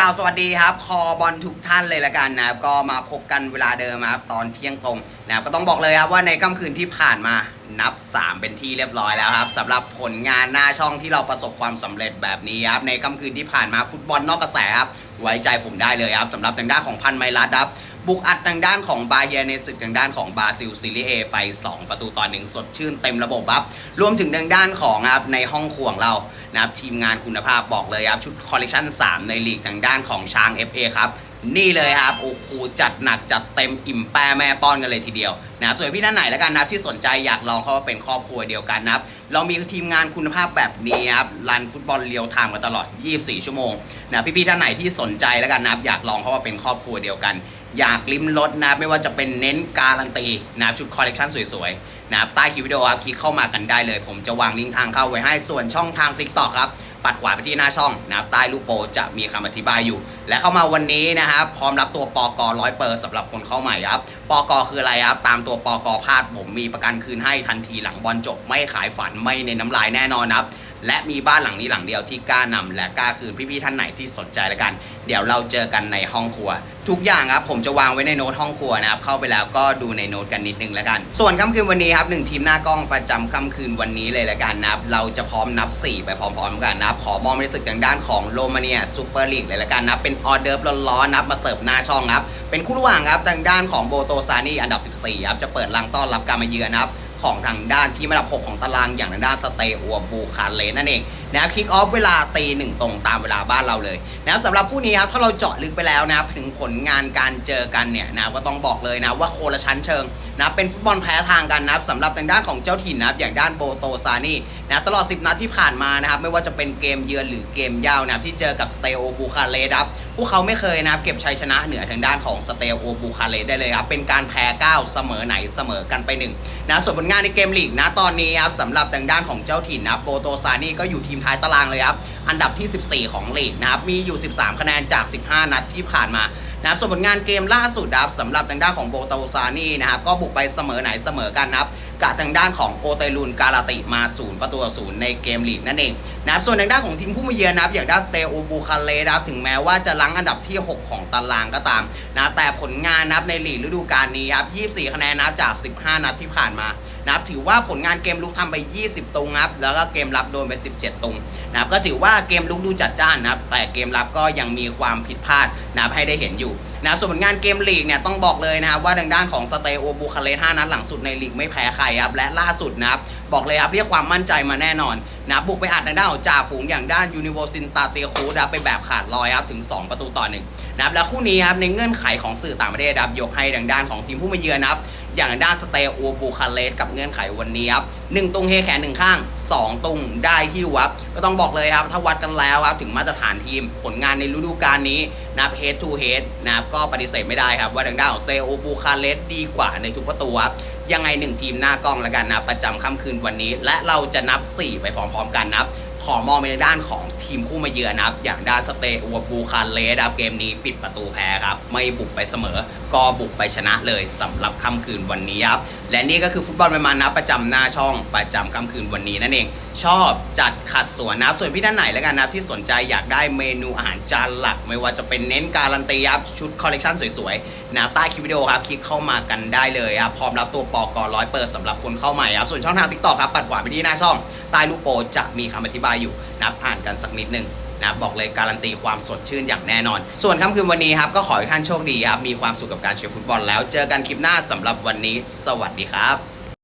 ล่าวสวัสดีครับ คอบอลทุกท่านเลยละกันนะครับ ก็มาพบกันเวลาเดิมครับ ตอนเที่ยงตรงนะครับก็ต้องบอกเลยครับว่าในค่ำคืนที่ผ่านมานับ 3 เป็นที่เรียบร้อยแล้วครับสำหรับผลงานหน้าช่องที่เราประสบความสำเร็จแบบนี้ครับในค่ำคืนที่ผ่านมาฟุตบอลนอกกระแสครับไว้ใจผมได้เลยครับสำหรับทางด้านของพันไมลัดครับบุกอัดทางด้านของบาเฮียในศึกทางด้านของบราซิลซีรีเอไป 2 ประตูต่อหนึ่งสดชื่นเต็มระบบครับรวมถึงทางด้านของครับในห้องครัวงเรา นะครับทีมงานคุณภาพบอกเลยครับชุดคอลเลคชัน3 ในลีกทางด้านของช้าง FA ครับนี่เลยครับโอ้โหจัดหนักจัดเต็มอิ่มแป้แม่ป้อนกันเลยทีเดียวนะส่วนพี่ท่านไหนแล้วกันนะที่สนใจอยากลองเข้ามาเป็นครอบครัวเดียวกันนะครับเรามีทีมงานคุณภาพแบบนี้ครับรันฟุตบอลเรียวไทม์กันตลอด 24 ชั่วโมงนะพี่ๆท่านไหนที่สนใจแล้วกันนะอยากลองเข้ามาเป็นครอบครัวเดียวกัน อยากลิ้มรสนะไม่ว่าจะเป็นเน้นการันตีนะชุดคอลเลกชันสวยๆ นะครับใต้คลิปวิดีโอครับคลิกเข้ามากันได้เลย ผมจะวางลิงก์ทางเข้าไว้ให้ส่วนช่องทาง t ิ k t o k ครับปัดขวาไปที่หน้าช่องนะครับใต้รูปโปรจะมีคำอธิบายอยู่ และเข้ามาวันนี้นะครับพร้อมรับตัวปอกร้อยเปอร์สำหรับคนเข้าใหม่ครับปอกคืออะไรครับตามตัวปอกพลาดผมมีประกันคืนให้ทันทีหลังบอลจบไม่ขายฝันไม่ในน้ำลายแน่นอนครับ และมีบ้านหลังนี้หลังเดียวที่กล้านำและกล้าคืนพี่ๆท่านไหนที่สนใจแล้วกัน เดี๋ยวเราเจอกันในห้องครัว ทุกอย่างครับผมจะวางไว้ในโน้ตห้องครัวนะครับเข้าไปแล้วก็ดูในโน้ตกันนิดนึงแล้วกัน ส่วนค่ำคืนวันนี้ครับหนึ่งทีมหน้ากล้องประจำค่ำคืนวันนี้เลยแล้วกันนะครับเราจะพร้อมนับ 4 ไปพร้อมๆกันนะครับขอมองในศึกทางด้านของโรมาเนียซูเปอร์ลีกเลยแล้วกันนะเป็นออเดิร์ฟร้อนๆนับมาเสิร์ฟหน้าช่องครับเป็นคู่ระหว่างครับทางด้านของโบโตซานีอันดับ 14ครับจะเปิดรังต้อนรับการมาเยือนนะครับ ของทางด้านที่อันดับ 6 ของตารางอย่างทางด้านสเตอัวบูคาเลนั่นเองนะครับคิกออฟเวลาตีหนึ่งตรงตามเวลาบ้านเราเลยนะครับสำหรับคู่นี้ครับถ้าเราเจาะลึกไปแล้วนะครับถึงผลงานการเจอกันเนี่ยนะก็ต้องบอกเลยนะว่าโคละชั้นเชิงนะเป็นฟุตบอลแพ้ทางกันนะครับสำหรับทางด้านของเจ้าถิ่นนะครับอย่างด้านโบโตซานีนะตลอด 10 นัดที่ผ่านมานะครับไม่ว่าจะเป็นเกมเยือนหรือเกมย่านะครับที่เจอกับสเตโอบูคาเลครับ วกเขาไม่เคยนะครับเก็บชัยชนะเหนือทางด้านของสเตโอบูคาเลได้เลยครับ เป็นการแพ้ 9 เสมอไหนเสมอกันไปหนึ่งนะส่วนผลงานในเกมลีกนะตอนนี้ครับสำหรับทางด้านของเจ้าถิ่นนะโบโตซานี่ก็อยู่ทีมท้ายตารางเลยครับ อันดับที่ 14 ของลีกนะครับมีอยู่ 13 คะแนนจาก 15 นัดที่ผ่านมานะครับส่วนผลงานเกมล่าสุดนะครับสำหรับทางด้านของโบโตซานี่นะครับก็บุกไปเสมอไหนเสมอกันนะครับ กับทางด้านของโอเตลูนกาลาติมาศูนย์ประตูศูนย์ในเกมลีกนั่นเองนะครับส่วนทางด้านของทีมผู้มาเยือนนะครับอย่างด้านสเตโอบูคาเลนะครับถึงแม้ว่าจะลังอันดับที่ 6 ของตารางก็ตามนะแต่ผลงานนับในลีกฤดูกาลนี้ครับ24 คะแนนนับจาก 15 นัดที่ผ่านมานะครับถือว่าผลงานเกมลุกทำไป 20 ตรงครับแล้วก็เกมรับโดนไป 17 ตรงนะครับก็ถือว่าเกมลุกดูจัดจ้านนะครับแต่เกมรับก็ยังมีความผิดพลาดนะครับให้ได้เห็นอยู่นะครับส่วนผลงานเกมลีกเนี่ยต้องบอกเลยนะครับว่าทางด้านของสเตโอบูคาเลส5นัดหลังสุดในลีกไม่แพ้ใครครับและล่าสุดนะครับบอกเลยครับเรียกความมั่นใจมาแน่นอนนับบุกไปอัดในด้านของจ่าฝูงอย่างด้านยูนิเวอร์ซินตาเตียคูดไปแบบขาดลอยครับถึง 2 ประตูต่อหนึ่งนะครับแล้วคู่นี้ครับในเงื่อนไขของสื่อต่างประเทศครับยกให้ทางด้านของทีมผู้มาเยือนนะครับ อย่างด้านสเตโอบูคาเลสกับเงื่อนไขวันนี้ครับหนึ่งตรงเฮแขนหนึ่งข้าง 2ตรงได้ฮิวับก็ต้องบอกเลยครับ ถ้าวัดกันแล้วครับ ถึงมาตรฐานทีมผลงานในฤดูกาลนี้นะครับ head to head นะครับก็ปฏิเสธไม่ได้ครับ ว่าทางด้านของสเตโอบูคาเลสดีกว่าในทุกประตูครับยังไงหนึ่งทีมหน้ากล้องแล้วกันนะประจำค่ำคืนวันนี้ และเราจะนับ 4 ไปพร้อมๆกันนะครับ ขอมองไปในด้านของทีมคู่มาเยือนนะครับ อย่างด้านสเตอัวบูคาเลสครับเกมนี้ปิดประตูแพ้ครับ ไม่บุกไปเสมอ ก็บุกไปชนะเลยสำหรับค่ำคืนวันนี้ครับ และนี่ก็คือฟุตบอลประมาณนะประจำหน้าช่องประจำค่ำคืนวันนี้นั่นเอง ชอบจัดขัดสวนนะครับส่วนพี่ท่านไหนแล้วกันนะครับที่สนใจอยากได้เมนูอาหารจานหลัก ไม่ว่าจะเป็นเน้นการันตีครับชุดคอลเลกชันสวยๆนะครับใต้คลิปวิดีโอครับคลิกเข้ามากันได้เลยครับพร้อมรับตัวปอกอร้อยเปิดสำหรับคนเข้าใหม่ครับส่วนช่องทางทิกตอกครับปัดขวาไปที่หน้าช่องใต้รูปโปรจะมีคำอธิบายอยู่นะครับอ่านกันสักนิดนึง นะครับบอกเลยการันตีความสดชื่นอย่างแน่นอน ส่วนค่ำคืนวันนี้ครับก็ขอให้ท่านโชคดีครับมีความสุขกับการเชียร์ฟุตบอลแล้ว เจอกันคลิปหน้าสำหรับวันนี้ สวัสดีครับ